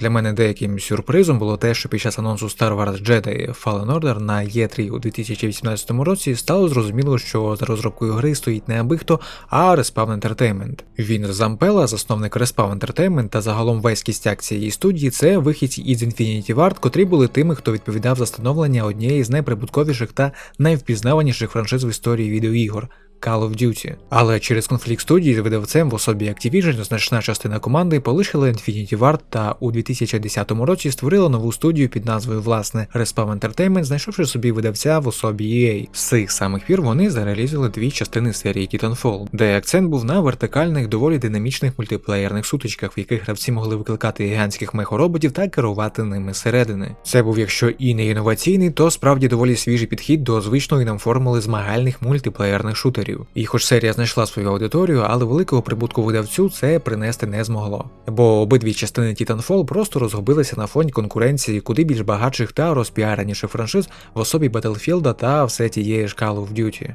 Для мене деяким сюрпризом було те, що під час анонсу Star Wars Jedi Fallen Order на E3 у 2018 році стало зрозуміло, що за розробкою гри стоїть не аби хто, а Respawn Entertainment. Він Зампела, засновник Respawn Entertainment та загалом весь кістяк цієї студії, це вихідці із Infinity Ward, котрі були тими, хто відповідав за становлення однієї з найприбутковіших та найвпізнаваніших франшиз в історії відеоігор. Call of Duty. Але через конфлікт студії з видавцем в особі Activision значна частина команди полишила Infinity Ward та у 2010 році створила нову студію під назвою власне Respawn Entertainment, знайшовши собі видавця в особі EA. З цих самих пір вони зареалізували дві частини серії Titanfall, де акцент був на вертикальних, доволі динамічних мультиплеєрних сутичках, в яких гравці могли викликати гігантських мехороботів та керувати ними зсередини. Це був, якщо і не інноваційний, то справді доволі свіжий підхід до звичної нам формули змагальних мультиплеєрних шутерів. І хоч серія знайшла свою аудиторію, але великого прибутку видавцю це принести не змогло. Бо обидві частини Titanfall просто розгубилися на фоні конкуренції куди більш багатших та розпіареніших франшиз в особі Battlefield та все тієї ж Call of Duty.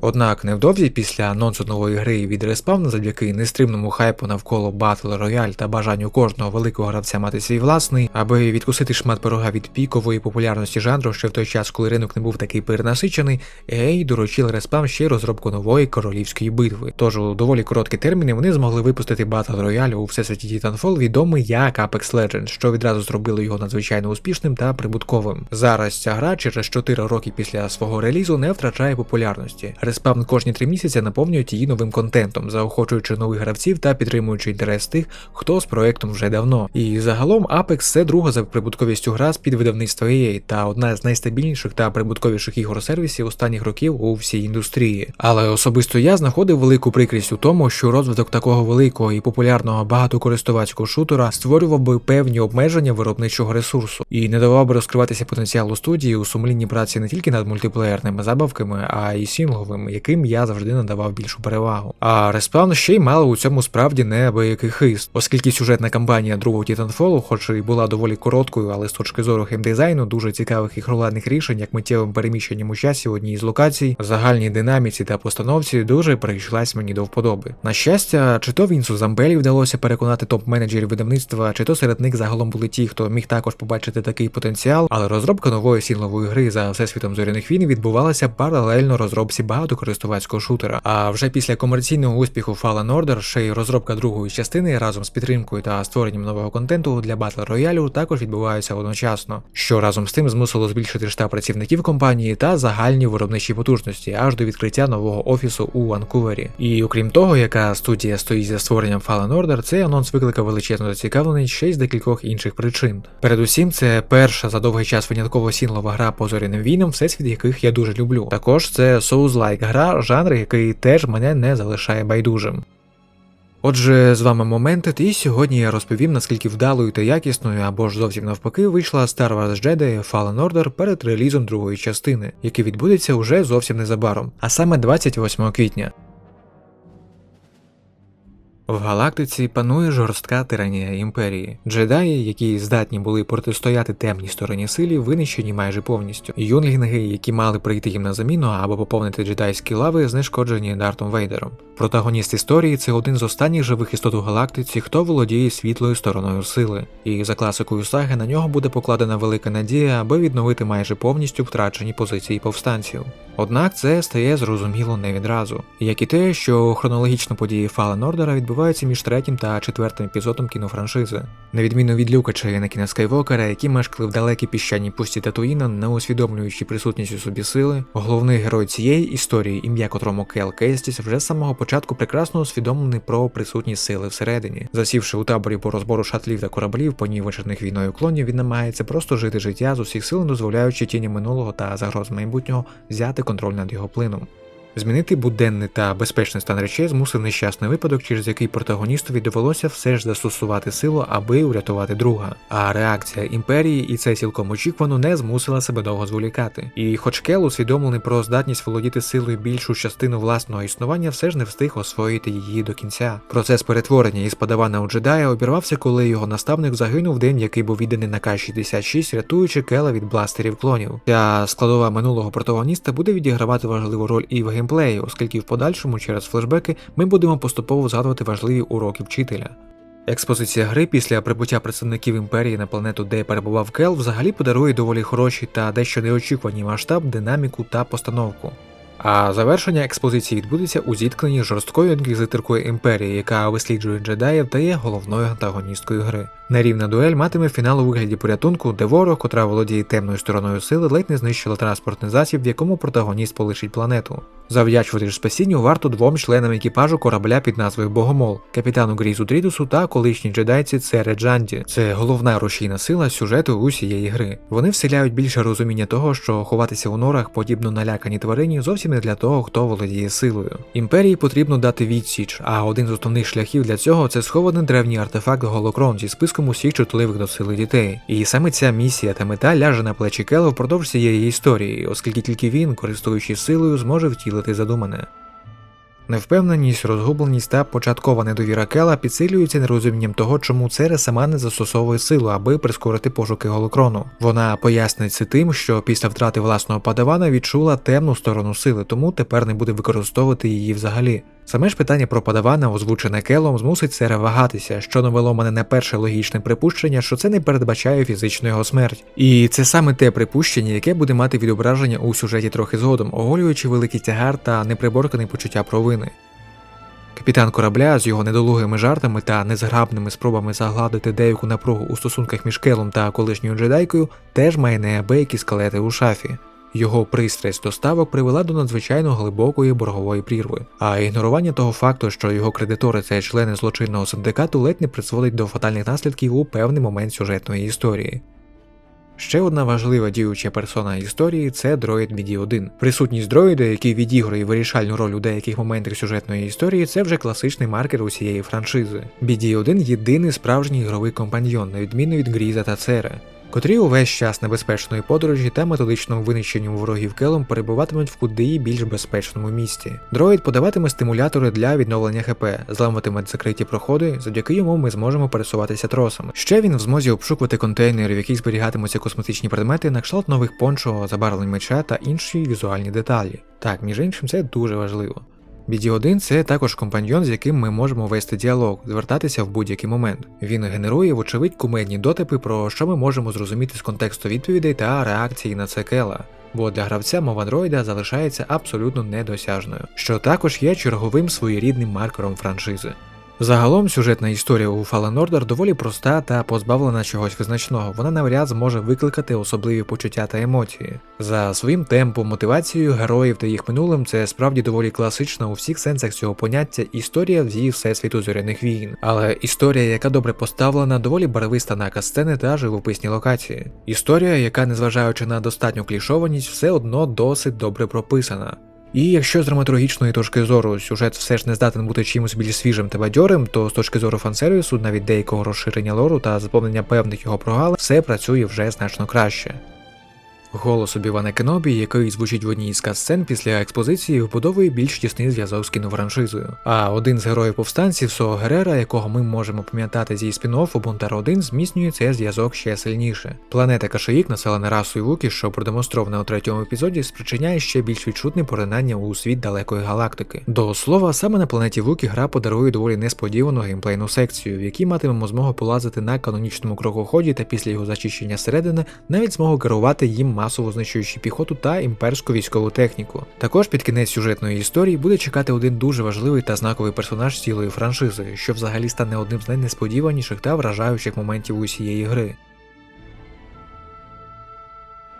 Однак невдовзі після анонсу нової гри від Respawn завдяки нестримному хайпу навколо Battle Royale та бажанню кожного великого гравця мати свій власний, аби відкусити шмат пирога від пікової популярності жанру ще в той час, коли ринок не був такий перенасичений, EA доручили Respawn ще розробку нової королівської битви. Тож у доволі короткі терміни вони змогли випустити Battle Royale у всесвіті Titanfall, відомий як Apex Legends, що відразу зробило його надзвичайно успішним та прибутковим. Зараз ця гра через 4 роки після свого релізу не втрачає популярності. Respawn кожні три місяці наповнюють її новим контентом, заохочуючи нових гравців та підтримуючи інтерес тих, хто з проектом вже давно. І загалом Apex це друга за прибутковістю гра з під видавництва EA та одна з найстабільніших та прибутковіших ігор сервісів останніх років у всій індустрії. Але особисто я знаходив велику прикрість у тому, що розвиток такого великого і популярного багатокористувацького шутера створював би певні обмеження виробничого ресурсу і не давав би розкриватися потенціалу студії у сумлінній праці не тільки над мультиплеєрними забавками, а й сінгловими, яким я завжди надавав більшу перевагу. А Respawn ще й мала у цьому справді неабиякий хист, оскільки сюжетна кампанія другого Titanfall, хоч і була доволі короткою, але з точки зору геймдизайну, дуже цікавих ігроладних рішень, як миттєвим переміщенням у часі в одній з локацій, загальній динаміці та постановці дуже прийшлась мені до вподоби. На щастя, чи то Вінсу Замбелі вдалося переконати топ-менеджерів видавництва, чи то серед них загалом були ті, хто міг також побачити такий потенціал, але розробка нової сінлової гри за всесвітом зоряних війн відбувалася паралельно розробці багатокористувацького шутера. А вже після комерційного успіху Fallen Order ще й розробка другої частини разом з підтримкою та створенням нового контенту для Battle Royale також відбуваються одночасно, що разом з тим змусило збільшити штаб працівників компанії та загальні виробничі потужності аж до відкриття нового офісу у Ванкувері. І окрім того, яка студія стоїть за створенням Fallen Order, цей анонс викликав величезну зацікавленість ще й з декількох інших причин. Передусім, це перша за довгий час винятково сінлова гра по зоряним війнам, всесвіт яких я дуже люблю. Також це Souls-like гра, жанр, який теж мене не залишає байдужим. Отже, з вами Momented, і сьогодні я розповім, наскільки вдалою та якісною або ж зовсім навпаки вийшла Star Wars Jedi Fallen Order перед релізом другої частини, який відбудеться уже зовсім незабаром, а саме 28 квітня. В галактиці панує жорстка тиранія імперії. Джедаї, які здатні були протистояти темній стороні силі, винищені майже повністю. Юнглінги, які мали прийти їм на заміну або поповнити джедайські лави, знешкоджені Дартом Вейдером. Протагоніст історії це один з останніх живих істот у галактиці, хто володіє світлою стороною сили. І за класикою саги на нього буде покладена велика надія, аби відновити майже повністю втрачені позиції повстанців. Однак це стає зрозуміло не відразу, як і те, що хронологічно події Fallen Order відбуваються між третім та четвертим епізодом кінофраншизи. На відміну від Люка чи Енакіна Скайвокера, які мешкали в далекій піщаній пусті Татуїна, не усвідомлюючи присутність у собі сили, головний герой цієї історії, ім'я котрому Кел Кейстіс, вже з самого початку прекрасно усвідомлений про присутність сили всередині. Засівши у таборі по розбору шатлів та кораблів, понівечених війною клонів, він намагається просто жити життя з усіх сил, дозволяючи тіні минулого та загроз майбутнього взяти контроль над його плином. Змінити буденний та безпечний стан речей змусив нещасний випадок, через який протагоністові довелося все ж застосувати силу, аби урятувати друга. А реакція імперії, і це цілком очікувано, не змусила себе довго зволікати. І хоч Кел, усвідомлений про здатність володіти силою більшу частину власного існування, все ж не встиг освоїти її до кінця. Процес перетворення із падавана у джедая обірвався, коли його наставник загинув день, який був відданий на К-66, рятуючи Кела від бластерів клонів. Ця складова минулого протагоніста буде відігравати важливу роль і в геймплеї, оскільки в подальшому через флешбеки ми будемо поступово згадувати важливі уроки вчителя. Експозиція гри після прибуття представників імперії на планету, де перебував Кел, взагалі подарує доволі хороші та дещо неочікувані масштаб, динаміку та постановку. А завершення експозиції відбудеться у зіткненні жорсткою інквізиторкою імперії, яка висліджує джедаїв та є головною антагоністкою гри. Нерівна дуель матиме фінал у вигляді порятунку, де ворог, котра володіє темною стороною сили, ледь не знищила транспортний засіб, в якому протагоніст полишить планету. Завдячувати ж спасінню варто двом членам екіпажу корабля під назвою Богомол, капітану Грізу Трідусу та колишній джедайці Цере Джанді. Це головна рушійна сила сюжету усієї гри. Вони вселяють більше розуміння того, що ховатися у норах, подібно наляканій тварині, зовсім не для того, хто володіє силою. Імперії потрібно дати відсіч, а один з основних шляхів для цього це схований древній артефакт Голокрон зі списком усіх чутливих до сили дітей. І саме ця місія та мета ляже на плечі Кела впродовж цієї історії, оскільки тільки він, користуючись силою, зможе втілити задумане. Невпевненість, розгубленість та початкова недовіра Кела підсилюються нерозумінням того, чому Цере сама не застосовує силу, аби прискорити пошуки голокрону. Вона пояснить тим, що після втрати власного падавана відчула темну сторону сили, тому тепер не буде використовувати її взагалі. Саме ж питання про падавана, озвучене Келом, змусить Цере вагатися, що навело мене на перше логічне припущення, що це не передбачає фізичну його смерть. І це саме те припущення, яке буде мати відображення у сюжеті трохи згодом, оголюючи великий тягар та неприборкане почуття провини. Капітан корабля з його недолугими жартами та незграбними спробами загладити деяку напругу у стосунках між Келом та колишньою джедайкою теж має неабиякі скелети у шафі. Його пристрасть до ставок привела до надзвичайно глибокої боргової прірви, а ігнорування того факту, що його кредитори це члени злочинного синдикату, ледь не призводить до фатальних наслідків у певний момент сюжетної історії. Ще одна важлива діюча персона історії це дроїд BD-1. Присутність дроїда, який відіграє вирішальну роль у деяких моментах сюжетної історії, це вже класичний маркер усієї франшизи. BD-1 єдиний справжній ігровий компаньйон, на відміну від Гріза та Цере котрі увесь час небезпечної подорожі та методичному винищенню ворогів келом перебуватимуть в куди більш безпечному місці. Дроїд подаватиме стимулятори для відновлення ХП, зламатиме закриті проходи, завдяки йому ми зможемо пересуватися тросами. Ще він в змозі обшукувати контейнери, в яких зберігатимуться косметичні предмети, на кшталт нових пончо, забарвлень меча та інші візуальні деталі. Так, між іншим, це дуже важливо. BD1 це також компаньйон, з яким ми можемо вести діалог, звертатися в будь-який момент. Він генерує, вочевидь, кумедні дотипи, про що ми можемо зрозуміти з контексту відповідей та реакції на це кела. Бо для гравця мова дроїда залишається абсолютно недосяжною, що також є черговим своєрідним маркером франшизи. Загалом сюжетна історія у Fallen Order доволі проста та позбавлена чогось визначного, вона навряд зможе викликати особливі почуття та емоції. За своїм темпом, мотивацією героїв та їх минулим це справді доволі класична у всіх сенсах цього поняття історія з її всесвіту зоряних війн, але історія, яка добре поставлена, доволі барвиста на касцени та живописні локації. Історія, яка, незважаючи на достатню клішованість, все одно досить добре прописана. І якщо з драматургічної точки зору сюжет все ж не здатен бути чимось більш свіжим та бадьорим, то з точки зору фансервісу, навіть деякого розширення лору та заповнення певних його прогалин, все працює вже значно краще. Голос Обівана Кенобі, який звучить в одній із катсцен після експозиції, вбудовує більш тісний зв'язок з кінофраншизою. А один з героїв повстанців Соо Герера, якого ми можемо пам'ятати зі спін-оффу Бунтар 1, зміцнює цей зв'язок ще сильніше. Планета Кашаїк, населена расою Вукі, що продемонстрована у третьому епізоді, спричиняє ще більш відчутне поринання у світ далекої галактики. До слова, саме на планеті Вукі гра подарує доволі несподівану геймплейну секцію, в якій матимемо змогу полазити на канонічному кругоході та після його зачищення середини навіть змогу керувати їм масово знищуючи піхоту та імперську військову техніку. Також під кінець сюжетної історії буде чекати один дуже важливий та знаковий персонаж цілої франшизи, що взагалі стане одним з найнесподіваніших та вражаючих моментів усієї гри.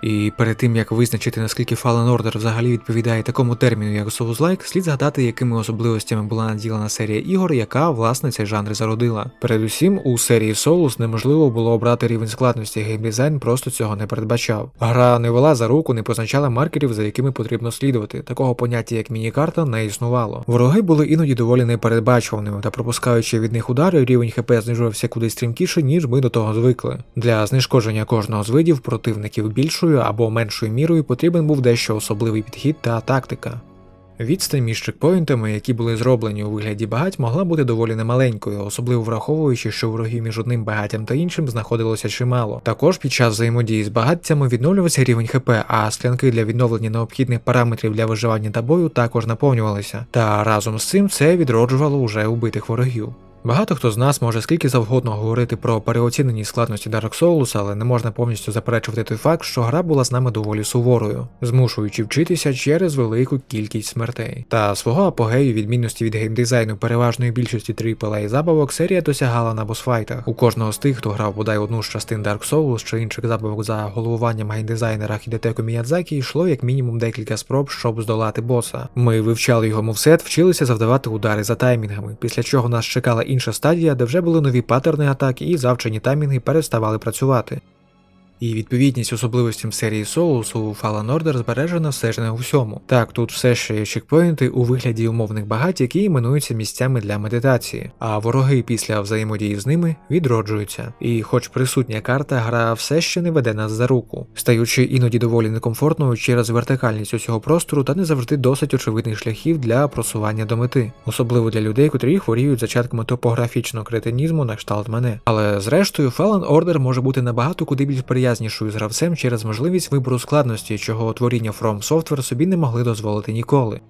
І перед тим як визначити наскільки Fallen Order взагалі відповідає такому терміну, як Souls-like, слід згадати, якими особливостями була наділена серія ігор, яка власне цей жанр зародила. Передусім, у серії Souls неможливо було обрати рівень складності, геймдизайн просто цього не передбачав. Гра не вела за руку, не позначала маркерів, за якими потрібно слідувати. Такого поняття, як міні-карта, не існувало. Вороги були іноді доволі непередбачуваними, та пропускаючи від них удари, рівень ХП знижувався кудись стрімкіше, ніж ми до того звикли. Для знешкодження кожного з видів противників більшою більшою або меншою мірою потрібен був дещо особливий підхід та тактика. Відстань між чекпоінтами, які були зроблені у вигляді багать, могла бути доволі немаленькою, особливо враховуючи, що ворогів між одним багаттям та іншим знаходилося чимало. Також під час взаємодії з багаттями відновлювався рівень ХП, а склянки для відновлення необхідних параметрів для виживання та бою також наповнювалися. Та разом з цим це відроджувало уже убитих ворогів. Багато хто з нас може скільки завгодно говорити про переоцінені складності Dark Souls, але не можна повністю заперечувати той факт, що гра була з нами доволі суворою, змушуючи вчитися через велику кількість смертей. Та свого апогею відмінності від геймдизайну переважної більшості AAA забавок серія досягала на босфайтах. У кожного з тих, хто грав бодай одну з частин Dark Souls чи інших забавок за головуванням геймдизайнера Хідетеко Міядзакі, йшло як мінімум декілька спроб, щоб здолати боса. Ми вивчали його мовсет, вчилися завдавати удари за таймінгами, після чого нас чекала інша стадія, де вже були нові паттерни атаки і завчені таймінги переставали працювати. І відповідність особливостям серії Souls у Fallen Order збережена все ж не у всьому. Так, тут все ще є чекпоінти у вигляді умовних багать, які іменуються місцями для медитації, а вороги після взаємодії з ними відроджуються. І хоч присутня карта, гра все ще не веде нас за руку, стаючи іноді доволі некомфортною через вертикальність усього простору та не завжди досить очевидних шляхів для просування до мети, особливо для людей, котрі хворіють зачатками топографічного кретинізму на кшталт мене. Але зрештою, Fallen Order може бути набагато куди більш приязнішою з гравцем через можливість вибору складності, чого творіння From Software собі не могли дозволити ніколи.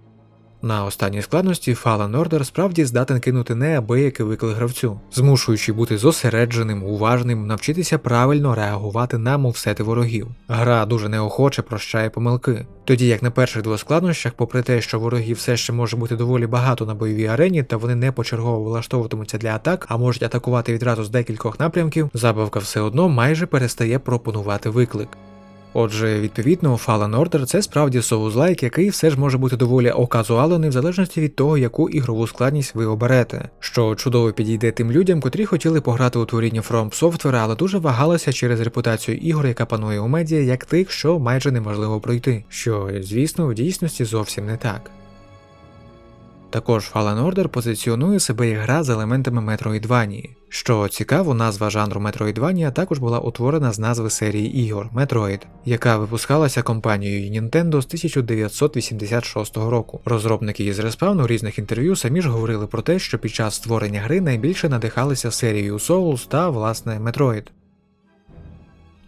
На останній складності Fallen Order справді здатен кинути неабиякий виклик гравцю, змушуючи бути зосередженим, уважним, навчитися правильно реагувати на мовсети ворогів. Гра дуже неохоче прощає помилки. Тоді як на перших двох складнощах, попри те, що ворогів все ще може бути доволі багато на бойовій арені, та вони не почергово влаштовуватимуться для атак, а можуть атакувати відразу з декількох напрямків, забавка все одно майже перестає пропонувати виклик. Отже, відповідно, Fallen Order це справді соузлайк, який все ж може бути доволі оказуалений в залежності від того, яку ігрову складність ви оберете, що чудово підійде тим людям, котрі хотіли пограти у творіння From Software, але дуже вагалися через репутацію ігор, яка панує у медіа, як тих, що майже неможливо пройти, що, звісно, в дійсності зовсім не так. Також Fallen Order позиціонує себе як гра з елементами Metroidvania. Що цікаво, назва жанру Metroidvania також була утворена з назви серії ігор Metroid, яка випускалася компанією Nintendo з 1986 року. Розробники із Respawn у різних інтерв'ю самі ж говорили про те, що під час створення гри найбільше надихалися серією Souls та власне Metroid.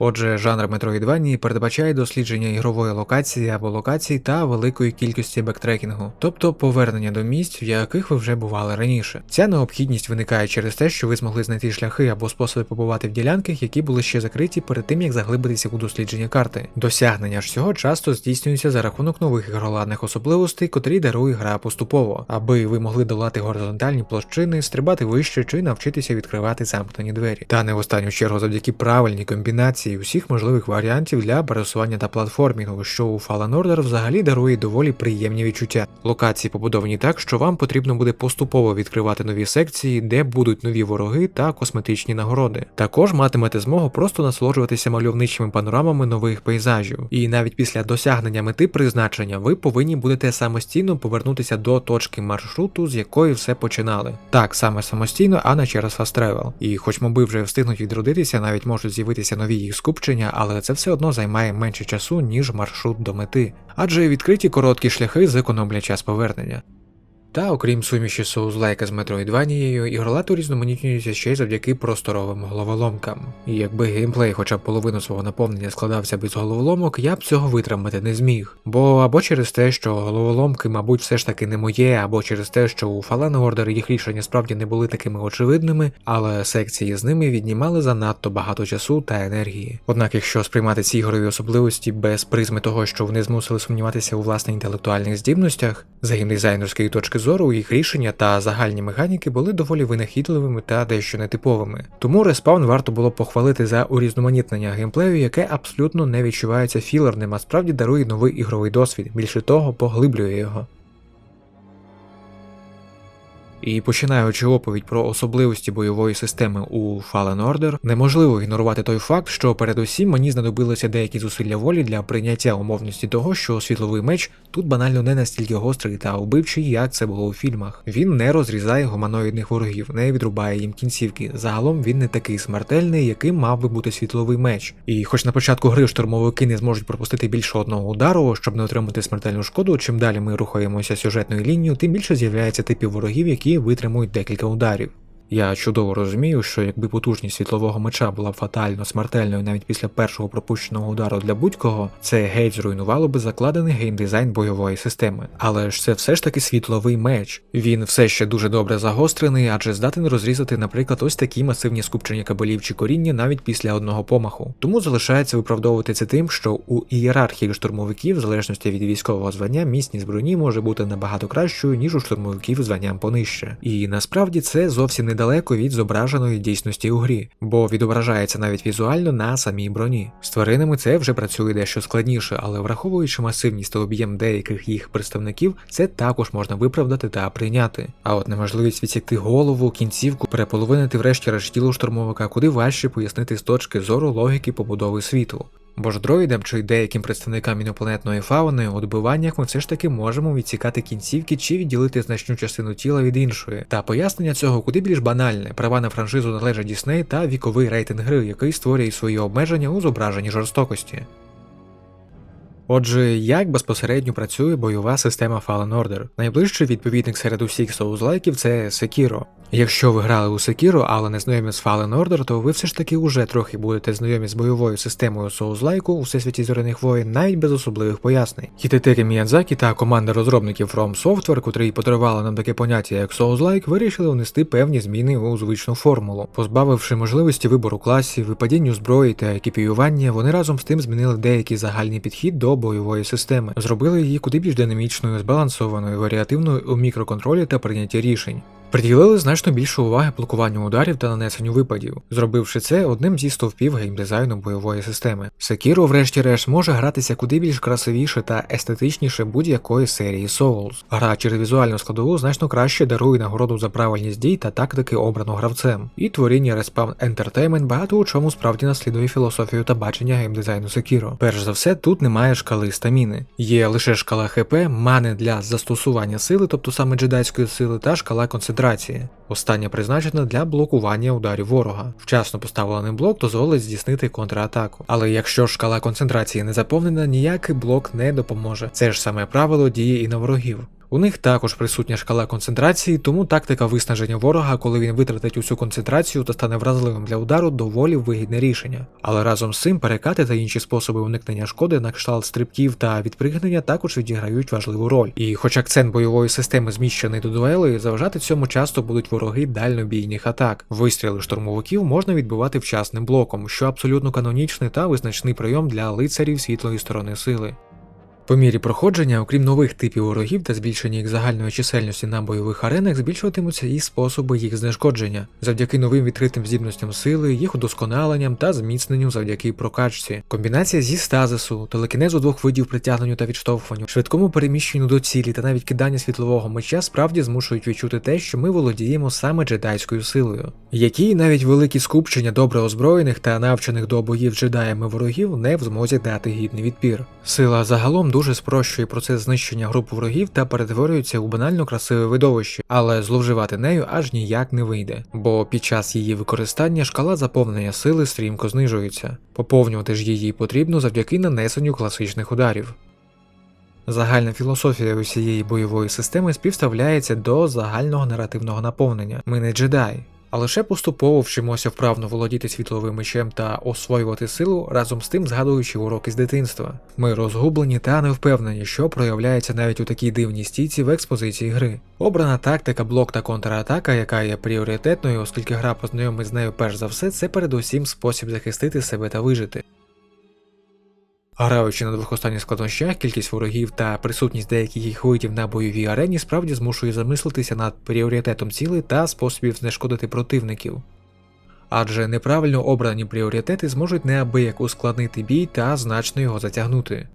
Отже, жанр Metroidvania передбачає дослідження ігрової локації або локацій та великої кількості бектрекінгу, тобто повернення до місць, в яких ви вже бували раніше. Ця необхідність виникає через те, що ви змогли знайти шляхи або способи побувати в ділянках, які були ще закриті перед тим, як заглибитися у дослідження карти. Досягнення ж цього часто здійснюється за рахунок нових ігроладних особливостей, котрі дарує гра поступово, аби ви могли долати горизонтальні площини, стрибати вище чи навчитися відкривати замкнені двері. Та не в останню чергу завдяки правильній комбінації усіх можливих варіантів для пересування та платформінгу, що у Fallen Order взагалі дарує доволі приємні відчуття. Локації побудовані так, що вам потрібно буде поступово відкривати нові секції, де будуть нові вороги та косметичні нагороди. Також матимете змогу просто насолоджуватися мальовничими панорамами нових пейзажів. І навіть після досягнення мети призначення ви повинні будете самостійно повернутися до точки маршруту, з якої все починали. Так саме самостійно, а не через Fast Travel. І хоч моби вже встигнуть відродитися, навіть можуть з'явитися нові їх скупчення, але це все одно займає менше часу, ніж маршрут до мети, адже відкриті короткі шляхи зекономлять час повернення. Та окрім суміші соузлайка з Метроїдванією, ігролад урізноманітнюється ще й завдяки просторовим головоломкам. І якби геймплей хоча б половину свого наповнення складався без головоломок, я б цього витримати не зміг. Бо або через те, що головоломки, мабуть, все ж таки не моє, або через те, що у Order їх рішення справді не були такими очевидними, але секції з ними віднімали занадто багато часу та енергії. Однак, якщо сприймати ці ігрові особливості без призми того, що вони змусили сумніватися у власних інтелектуальних здібностях, з геймдизайнерської точки зору їх рішення та загальні механіки були доволі винахідливими та дещо нетиповими. Тому респаун варто було похвалити за урізноманітнення геймплею, яке абсолютно не відчувається філерним, а справді дарує новий ігровий досвід, більше того, поглиблює його. І починаючи оповідь про особливості бойової системи у Fallen Order, неможливо ігнорувати той факт, що передусім мені знадобилися деякі зусилля волі для прийняття умовності того, що світловий меч тут банально не настільки гострий та вбивчий, як це було у фільмах. Він не розрізає гуманоїдних ворогів, не відрубає їм кінцівки. Загалом він не такий смертельний, яким мав би бути світловий меч. І хоч на початку гри штурмовики не зможуть пропустити більше одного удару, щоб не отримати смертельну шкоду, чим далі ми рухаємося сюжетною лінією, тим більше з'являється типів ворогів, які витримують декілька ударів. Я чудово розумію, що якби потужність світлового меча була б фатально смертельною навіть після першого пропущеного удару для будь-кого, це геть зруйнувало би закладений геймдизайн бойової системи. Але ж це все ж таки світловий меч. Він все ще дуже добре загострений, адже здатен розрізати, наприклад, ось такі масивні скупчення кабелів чи коріння навіть після одного помаху. Тому залишається виправдовувати це тим, що у ієрархії штурмовиків, в залежності від військового звання, міцність броні може бути набагато кращою, ніж у штурмовиків званням понижче. І насправді це зовсім недалеко від зображеної дійсності у грі, бо відображається навіть візуально на самій броні. З тваринами це вже працює дещо складніше, але враховуючи масивність та об'єм деяких їх представників, це також можна виправдати та прийняти. А от неможливість відсікти голову, кінцівку, переполовинити врешті-решт тіло штурмовика, куди важче пояснити з точки зору логіки побудови світу. Бо ж дроїдам чи деяким представникам інопланетної фауни у добиваннях ми все ж таки можемо відсікати кінцівки чи відділити значну частину тіла від іншої. Та пояснення цього куди більш банальне. Права на франшизу належать Дісней та віковий рейтинг гри, який створює свої обмеження у зображенні жорстокості. Отже, як безпосередньо працює бойова система Fallen Order? Найближчий відповідник серед усіх соузлайків це Sekiro. Якщо ви грали у Sekiro, але не знайомі з Fallen Order, то ви все ж таки уже трохи будете знайомі з бойовою системою соузлайку у всесвіті зоряних воїн, навіть без особливих пояснень. Хітетері Міядзакі та команда розробників From Software, котрі подарували нам таке поняття як соузлайк, вирішили внести певні зміни у звичну формулу. Позбавивши можливості вибору класів, випадінню зброї та екіпіювання, вони разом з тим змінили деякий загальний підхід до бойової системи, зробили її куди більш динамічною, збалансованою, варіативною у мікроконтролі та прийнятті рішень. Приділили значно більше уваги блокуванню ударів та нанесенню випадів, зробивши це одним зі стовпів геймдизайну бойової системи. Sekiro, врешті-решт, може гратися куди більш красивіше та естетичніше будь-якої серії Souls. Гра через візуальну складову значно краще дарує нагороду за правильність дій та тактики обрано гравцем. І творіння Respawn Entertainment багато у чому справді наслідує філософію та бачення геймдизайну Sekiro. Перш за все, тут немає шкали стаміни. Є лише шкала ХП, мани для застосування сили, тобто саме джедайської сили, та шкала концентрації. Остання призначена для блокування ударів ворога. Вчасно поставлений блок дозволить здійснити контратаку. Але якщо шкала концентрації не заповнена, ніякий блок не допоможе. Це ж саме правило діє і на ворогів. У них також присутня шкала концентрації, тому тактика виснаження ворога, коли він витратить усю концентрацію та стане вразливим для удару, доволі вигідне рішення. Але разом з цим перекати та інші способи уникнення шкоди на кшталт стрибків та відпригнення також відіграють важливу роль. І хоч акцент бойової системи зміщений до дуелей, заважати цьому часто будуть вороги дальнобійних атак. Вистріли штурмовиків можна відбивати вчасним блоком, що абсолютно канонічний та визначний прийом для лицарів світлої сторони сили. По мірі проходження, окрім нових типів ворогів та збільшення їх загальної чисельності на бойових аренах, збільшуватимуться і способи їх знешкодження завдяки новим відкритим здібностям сили, їх удосконаленням та зміцненню завдяки прокачці. Комбінація зі стазису, телекінезу двох видів притягненню та відштовхуванню, швидкому переміщенню до цілі та навіть кидання світлового меча справді змушують відчути те, що ми володіємо саме джедайською силою, які навіть великі скупчення добре озброєних та навчених до боїв джедаями ворогів не в змозі дати гідний відпір. Сила загалом дуже спрощує процес знищення груп ворогів та перетворюється у банально красиве видовище, але зловживати нею аж ніяк не вийде, бо під час її використання шкала заповнення сили стрімко знижується. Поповнювати ж її потрібно завдяки нанесенню класичних ударів. Загальна філософія усієї бойової системи співставляється до загального наративного наповнення. Ми не джедай, а лише поступово вчимося вправно володіти світловим мечем та освоювати силу, разом з тим згадуючи уроки з дитинства. Ми розгублені та невпевнені, що проявляється навіть у такій дивній стійці в експозиції гри. Обрана тактика, блок та контратака, яка є пріоритетною, оскільки гра познайомить з нею перш за все, це передусім спосіб захистити себе та вижити. Граючи на двох останніх складнощах, кількість ворогів та присутність деяких їх видів на бойовій арені справді змушує замислитися над пріоритетом цілей та способів знешкодити противників. Адже неправильно обрані пріоритети зможуть неабияк ускладнити бій та значно його затягнути.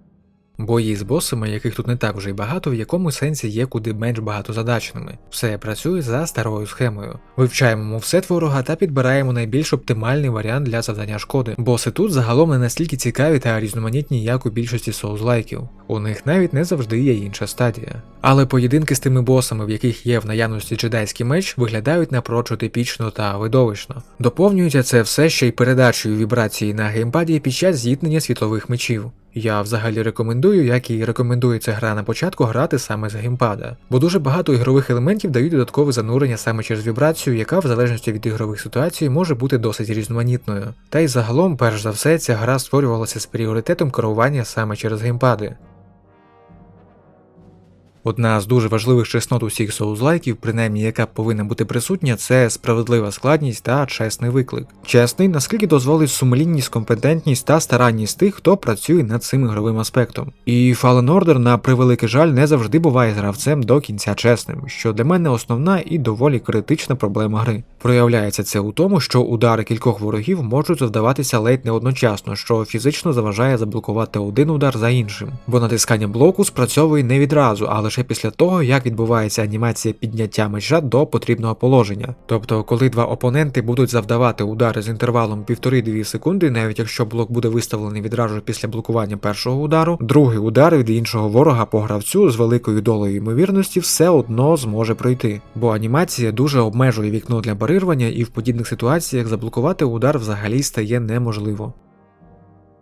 Бої з босами, яких тут не так вже й багато, в якому сенсі є куди менш багатозадачними. Все працює за старою схемою. Вивчаємо мовсет ворога та підбираємо найбільш оптимальний варіант для завдання шкоди. Боси тут загалом не настільки цікаві та різноманітні, як у більшості соузлайків. У них навіть не завжди є інша стадія. Але поєдинки з тими босами, в яких є в наявності джедайський меч, виглядають напрочуд епічно та видовищно. Доповнюється це все ще й передачею вібрації на геймпаді під час зіткнення світлових мечів. Я взагалі рекомендую, як і рекомендується гра на початку, грати саме з геймпада, бо дуже багато ігрових елементів дають додаткове занурення саме через вібрацію, яка в залежності від ігрових ситуацій може бути досить різноманітною. Та й загалом, перш за все, ця гра створювалася з пріоритетом керування саме через геймпади. Одна з дуже важливих чеснот усіх соузлайків, принаймні яка повинна бути присутня, це справедлива складність та чесний виклик. Чесний, наскільки дозволить сумлінність, компетентність та старанність тих, хто працює над цим ігровим аспектом. І Fallen Order, на превеликий жаль, не завжди буває гравцем до кінця чесним, що для мене основна і доволі критична проблема гри. Проявляється це у тому, що удари кількох ворогів можуть завдаватися ледь не одночасно, що фізично заважає заблокувати один удар за іншим, бо натискання блоку спрацьовує не відразу, а лише після того, як відбувається анімація підняття меча до потрібного положення. Тобто, коли два опоненти будуть завдавати удари з інтервалом 1,5-2 секунди, навіть якщо блок буде виставлений відразу після блокування першого удару, другий удар від іншого ворога по гравцю з великою долею ймовірності все одно зможе пройти, бо анімація дуже обмежує вікно для барирування, і в подібних ситуаціях заблокувати удар взагалі стає неможливо.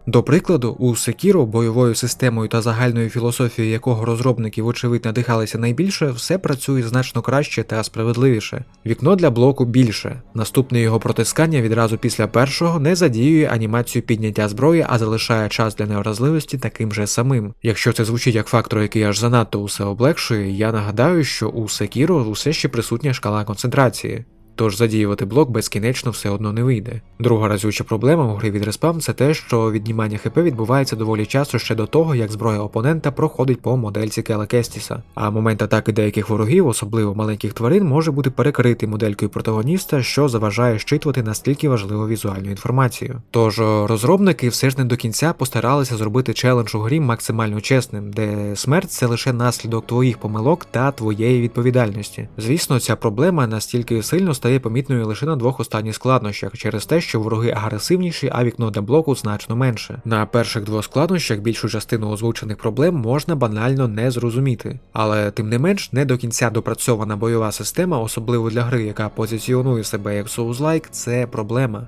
До прикладу, у Sekiro, бойовою системою та загальною філософією якого розробники, вочевидь, надихалися найбільше, все працює значно краще та справедливіше. Вікно для блоку більше. Наступне його протискання відразу після першого не задіює анімацію підняття зброї, а залишає час для невразливості таким же самим. Якщо це звучить як фактор, який аж занадто усе облегшує, я нагадаю, що у Sekiro усе ще присутня шкала концентрації. Тож задіювати блок безкінечно все одно не вийде. Друга разюча проблема у гри від респам це те, що віднімання ХП відбувається доволі часто ще до того, як зброя опонента проходить по модельці Кела Кестіса. А момент атаки деяких ворогів, особливо маленьких тварин, може бути перекритий моделькою протагоніста, що заважає щитувати настільки важливу візуальну інформацію. Тож розробники все ж не до кінця постаралися зробити челендж у грі максимально чесним, де смерть це лише наслідок твоїх помилок та твоєї відповідальності. Звісно, ця проблема настільки сильно стає помітною лише на двох останніх складнощах через те, що вороги агресивніші, а вікно для блоку значно менше. На перших двох складнощах більшу частину озвучених проблем можна банально не зрозуміти. Але тим не менш, не до кінця допрацьована бойова система, особливо для гри, яка позиціонує себе як Souls-like, це проблема.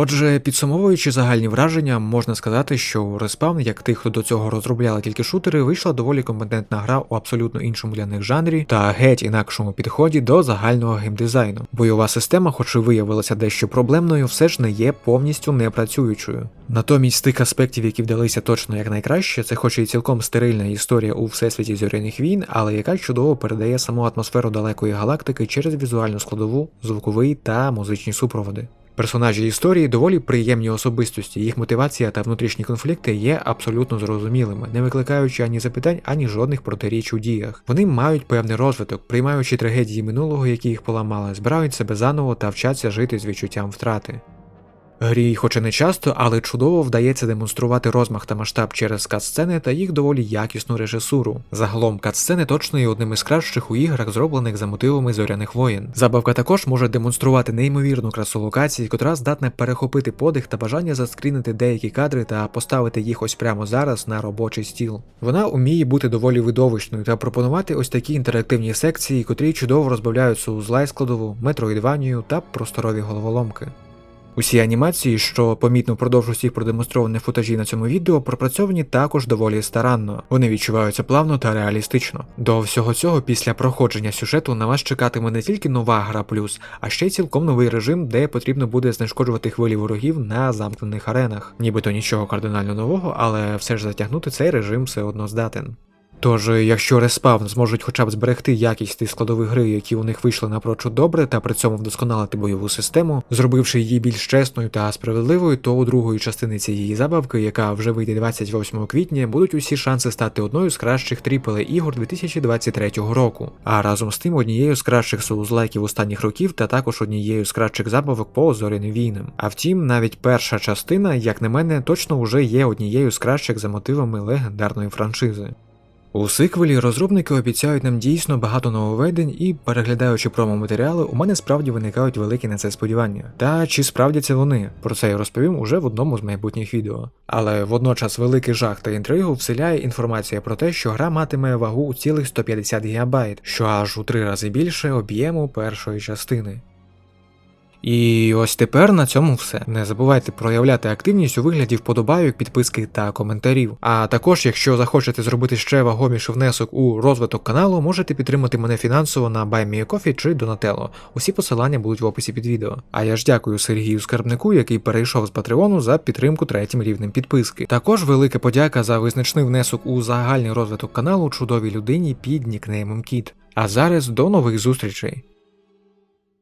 Отже, підсумовуючи загальні враження, можна сказати, що у Respawn, як тих, хто до цього розробляли тільки шутери, вийшла доволі компетентна гра у абсолютно іншому для них жанрі та геть інакшому підході до загального геймдизайну. Бойова система, хоч і виявилася дещо проблемною, все ж не є повністю непрацюючою. Натомість тих аспектів, які вдалися точно як найкраще, це хоч і цілком стерильна історія у всесвіті зоряних війн, але яка чудово передає саму атмосферу далекої галактики через візуальну складову, звуковий та музичні супроводи. Персонажі історії доволі приємні особистості, їх мотивація та внутрішні конфлікти є абсолютно зрозумілими, не викликаючи ані запитань, ані жодних протиріч у діях. Вони мають певний розвиток, приймаючи трагедії минулого, які їх поламали, збирають себе заново та вчаться жити з відчуттям втрати. Грі, хоч і не часто, але чудово вдається демонструвати розмах та масштаб через кат-сцени та їх доволі якісну режисуру. Загалом кат-сцени точно є одним із кращих у іграх, зроблених за мотивами зоряних воєн. Забавка також може демонструвати неймовірну красу локації, котра здатна перехопити подих та бажання заскрінити деякі кадри та поставити їх ось прямо зараз на робочий стіл. Вона уміє бути доволі видовищною та пропонувати ось такі інтерактивні секції, котрі чудово розбавляють соузлай складову, метроїдванію та просторові головоломки. Усі анімації, що помітно впродовж усіх продемонстрованих футажів на цьому відео, пропрацьовані також доволі старанно. Вони відчуваються плавно та реалістично. До всього цього, після проходження сюжету на вас чекатиме не тільки нова гра плюс, а ще й цілком новий режим, де потрібно буде знешкоджувати хвилі ворогів на замкнених аренах. Нібито нічого кардинально нового, але все ж затягнути цей режим все одно здатен. Тож, якщо Respawn зможуть хоча б зберегти якість тих складових гри, які у них вийшли напрочуд добре, та при цьому вдосконалити бойову систему, зробивши її більш чесною та справедливою, то у другої частини цієї забавки, яка вже вийде 28 квітня, будуть усі шанси стати одною з кращих тріпеле ігор 2023 року, а разом з тим однією з кращих соузлайків останніх років та також однією з кращих забавок по зоряним війнам. А втім, навіть перша частина, як на мене, точно вже є однією з кращих за мотивами легендарної франшизи. У сиквелі розробники обіцяють нам дійсно багато нововведень і, переглядаючи промо-матеріали, у мене справді виникають великі на це сподівання. Та чи справдяться вони? Про це я розповім уже в одному з майбутніх відео. Але водночас великий жах та інтригу вселяє інформація про те, що гра матиме вагу у цілих 150 ГБ, що аж у три рази більше об'єму першої частини. І ось тепер на цьому все. Не забувайте проявляти активність у вигляді вподобайок, підписки та коментарів. А також, якщо захочете зробити ще вагоміший внесок у розвиток каналу, можете підтримати мене фінансово на BuyMeACoffee чи Donatello. Усі посилання будуть в описі під відео. А я ж дякую Сергію Скарбнику, який перейшов з Патреону за підтримку третім рівнем підписки. Також велика подяка за визначний внесок у загальний розвиток каналу чудовій людині під нікнеймом Кіт. А зараз до нових зустрічей.